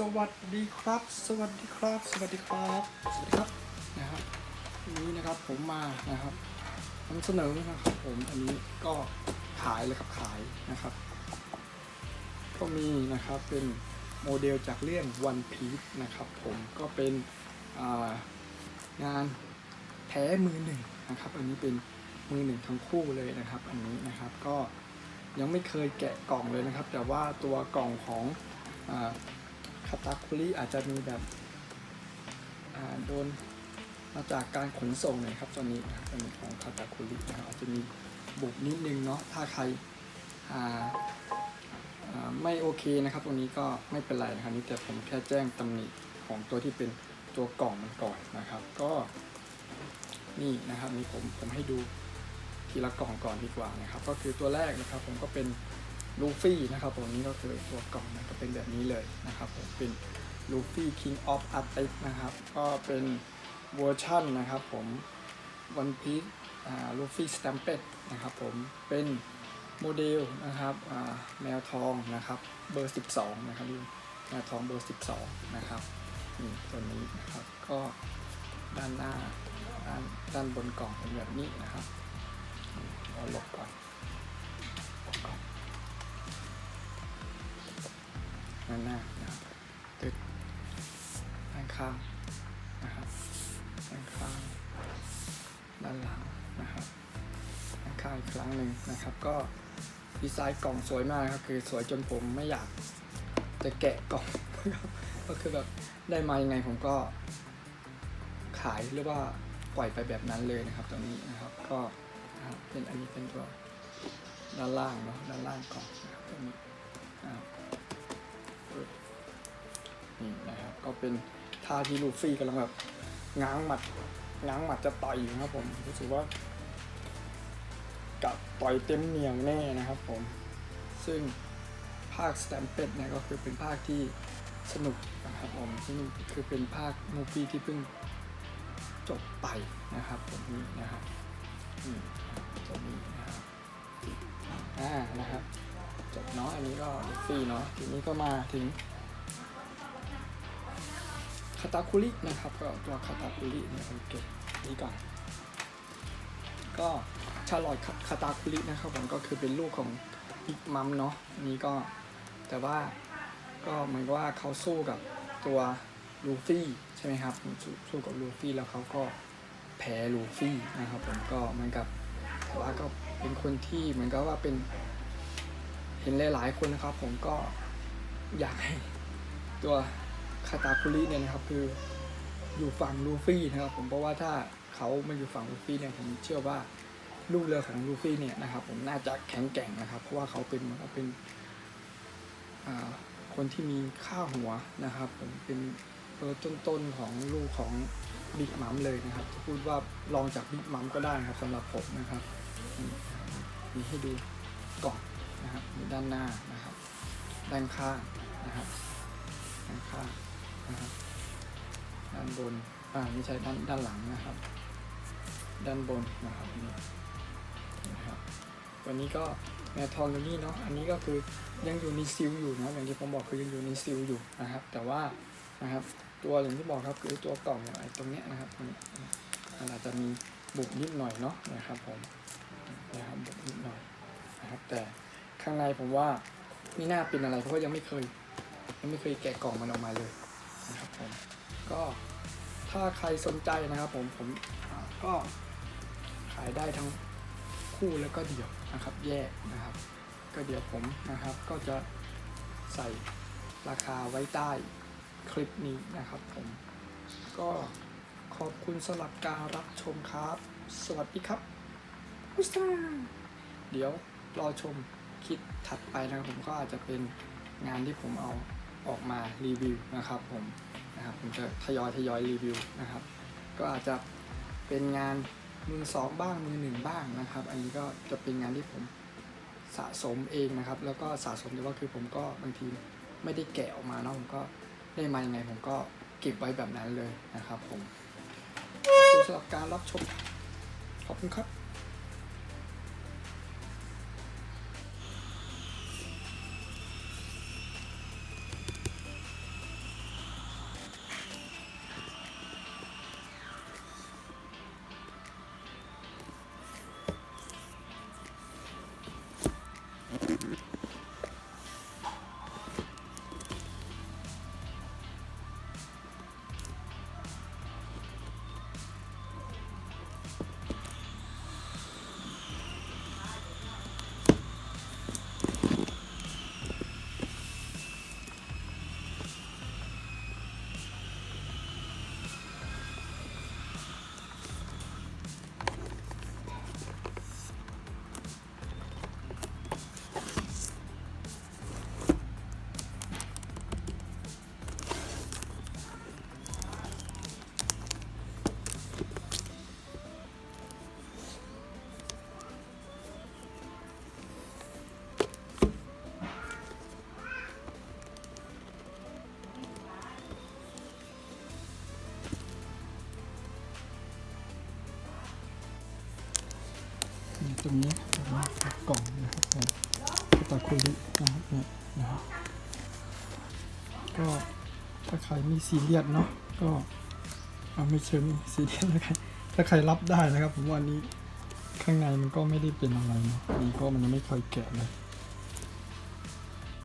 สวัสดีครับ สวัสดีครับ สวัสดีครับ สวัสดีครับนะครับวันนี้นะครับผมมานะครับนำเสนอนะครับผมอันนี้ก็ขายเลยครับขายนะครับ ก็มีนะครับเป็นโมเดลจากเรื่อง One Piece นะครับ ผมก็เป็นางานแท้มือหนึ่งนะครับ อันนี้เป็นมือหนึ่งทั้งคู่เลยนะครับ อันนี้นะครับก็ยังไม่เคยแกะกล่องเลยนะครับ แต่ว่าตัวกล่องของ อาคาตาคุริอาจจะมีแบบอ่าโดนมาจากการขนส่งหน่อยครับตัวนี้นะครับตัวนี้ของคาตาคุรินะครับอาจจะมีบุบนิดนึงเนาะถ้าใครอ่าไม่โอเคนะครับตรงนี้ก็ไม่เป็นไรนะครับนี่แต่ผมแค่แจ้งตำหนิของตัวที่เป็นตัวกล่องมันก่อนนะครับ ก็นี่นะครับนี่ผมผมให้ดูทีละกล่องก่อนดีกว่านะครับ ก็คือตัวแรกนะครับผมก็เป็น ลูฟี่นะครับตรงนี้ก็คือตัวกล่องมันก็เป็นแบบนี้เลยนะครับผมเป็นลูฟี่ King of Arctic นะครับ ก็เป็นเวอร์ชั่นนะครับผม One Piece อ่าลูฟี่สแตมเป็ดนะครับผมเป็นโมเดลนะครับอ่าแมวทองนะครับเบอร์ 12 นะครับแมวทองเบอร์ 12 นะครับนี่ตัวนี้นะครับก็ด้านหน้าด้านด้านบนกล่องเป็นแบบนี้นะครับเอาลบก่อน ด้านหน้านะครับตึกด้านข้างนะครับด้านข้างด้านหลังนะครับด้านข้างอีกครั้งหนึ่งนะครับ ก็ดีไซน์กล่องสวยมากครับคือสวยจนผมไม่อยากจะแกะกล่องนะครับก็คือแบบได้มายังไงผมก็ขายหรือว่าปล่อยไปแบบนั้นเลยนะครับตัวนี้นะครับก็เป็นอันนี้เป็นตัวด้านล่างเนาะด้านล่างกล่องนะครับตัวนี้ ก็เป็นท่าที่ลูฟี่กำลังแบบง้างหมัดง้างหมัดจะต่อยอยู่ครับผมรู้สึกว่ากับต่อยเต็มเหนียงแน่นะครับผม ซึ่งภาคสแตมเป็ดเนี่ยก็คือเป็นภาคที่สนุกนะครับผมซึ่งคือเป็นภาคมูฟี่ที่เพิ่งจบไปนะครับผมนี่นะครับอืมจบนี้นะครับอ่านะครับจบเนาะอันนี้ก็ลูฟี่เนาะทีนี้ก็มาถึงาตาคุรินะครับก็ตัวคาตาคุริเนี่ยผมเก็บนี้ก่อนก็ชาลอตคาตาคุรินะครับผมก็คือเป็นลูกของบิ๊กมัมเนาะนนี้ก็แต่ว่าก็เหมือนกับว่าเขาสู้กับตัวลูฟี่ใช่ไหมครับสสู้กับลูฟี่แล้วเขาก็แพ้ลูฟี่นะครับผมก็เหมือนกับแต่ว่าก็เป็นคนที่เหมือนกับว่าเป็นเห็นหลายๆคนนะครับ ผมก็อยากให้ตัว คาตาคุริเนี่ยนะครับคืออยู่ฝั่งลูฟี่นะครับผมเพราะว่าถ้าเขามาอยู่ฝั่งลูฟี่เนี่ยผมเชื่อว่าลูกเรือของลูฟี่เนี่ยนะครับผมน่าจะแข็งแกร่งนะครับ เพราะว่าเขาเป็นเหมือนกับเป็นคนที่มีค่าหัวนะครับ ผมเป็นเบอร์ต้นๆของลูกของบิ๊กมัมเลยนะครับจะพูดว่าลองจากบิ๊กมัมก็ได้นะครับสำหรับผมนะครับนี่นะครับมีให้ดูก่อนนะครับมีด้านหน้านะครับ ด้านข้างนะครับด้านข้าง นะครับ ด้านบน อ่าไม่ใช่ด้านด้านหลังนะครับ ด้านบนนะครับนี่นะครับ วันนี้ก็แมวทองอยู่นี่เนาะ อันนี้ก็คือยังอยู่ในซิลอยู่นะอย่างที่ผมบอกคือยังอยู่ในซิลอยู่นะครับ แต่ว่านะครับ ตัวอย่างที่บอกครับคือตัวกล่องเนี่ยไอ้ตรงเนี้ยนะครับตรงนี้มันอาจจะมีบุบนิดหน่อยเนาะนะครับผมนะครับบุบนิดหน่อยนะครับ แต่ข้างในผมว่าไม่น่าเป็นอะไรเพราะว่ายังไม่เคยยังไม่เคยแกะกล่องมันออกมาเลย นะครับผมก็ถ้าใครสนใจนะครับผมผมก็ขายได้ทั้งคู่แล้วก็เดี่ยวนะครับแยกนะครับ ก็เดี๋ยวผมนะครับก็จะใส่ราคาไว้ใต้คลิปนี้นะครับผม ก็ขอบคุณสำหรับการรับชมครับ สวัสดีครับอุสาเดี๋ยวรอชมคลิปถัดไปนะครับผมก็อาจจะเป็นงานที่ผมเอา ออกมารีวิวนะครับผมนะครับผมจะทยอยทยอยรีวิวนะครับ ก็อาจจะเป็นงานมือสองบ้างมือหนึ่งบ้างนะครับ อันนี้ก็จะเป็นงานที่ผมสะสมเองนะครับ แล้วก็สะสมแต่ว่าคือผมก็บางทีไม่ได้แกะออกมาเนาะผมก็ได้มายังไงผมก็เก็บไว้แบบนั้นเลยนะครับผมสำหรับการรับชมขอบคุณครับ ตรงนี้กล่องนะครับผมคาตาคุรินะครับเนี่ยนะครับก็ถ้าใครมีซีเรียสเนาะก็เอาไม่เชิงซีเรียสแล้วกันถ้าใครรับได้นะครับ ผมว่าอันนี้ข้างในมันก็ไม่ได้เป็นอะไรเนาะอันนี้ก็มันยังไม่ค่อยแกะเลย